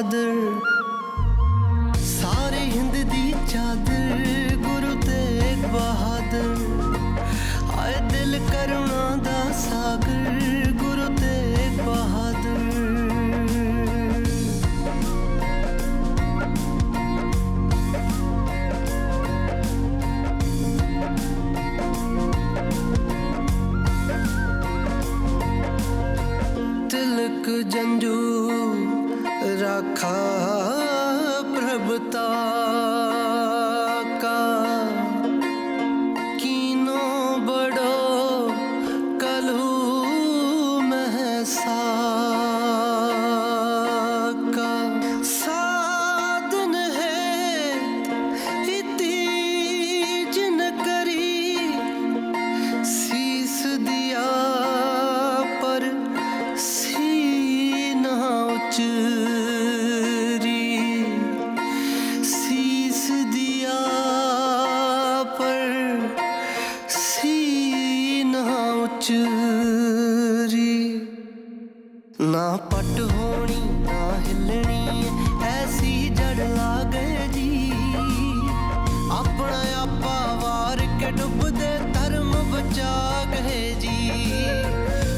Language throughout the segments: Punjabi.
ਚਾਦਰ। ਸਾਰੇ ਹਿੰਦ ਦੀ ਚਾਦਰ, ਗੁਰੂ ਤੇਗ ਬਹਾਦਰ। ਆਏ ਦਿਲ ਕਰੁਣਾ ਦਾ ਸਾਗਰ, ਗੁਰੂ ਤੇਗ ਬਹਾਦਰ। ਜੰਜੂ रखा प्रभुता का। कीनो बड़ो कलू महसा का। साधन है इतीज करी शीस दिया पर सी ना उच्च ਚੂਰੀ। ਨਾ ਪਟ ਹੋਣੀ, ਨਾ ਹਿੱਲਣੀ, ਐਸੀ ਜੜ ਲਾ ਗਏ ਜੀ ਆਪਣਾ ਆਪਾ ਵਾਰ ਕੇ ਡੁੱਬਦੇ, ਧਰਮ ਬਚਾ ਗਏ ਜੀ।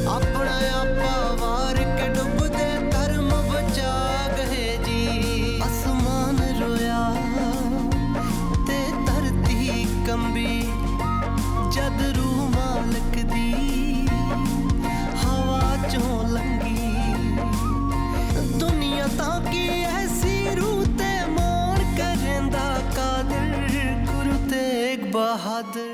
ਆਪਣਾ ਆਪਾ ਵਾਰ ਕੇ ਡੁੱਬਦੇ, ਧਰਮ ਬਚਾ ਗਏ ਜੀ। ਅਸਮਾਨ ਰੋਇਆ ਤੇ ਧਰਤੀ ਕੰਬੀ, ਜਦ bahadır.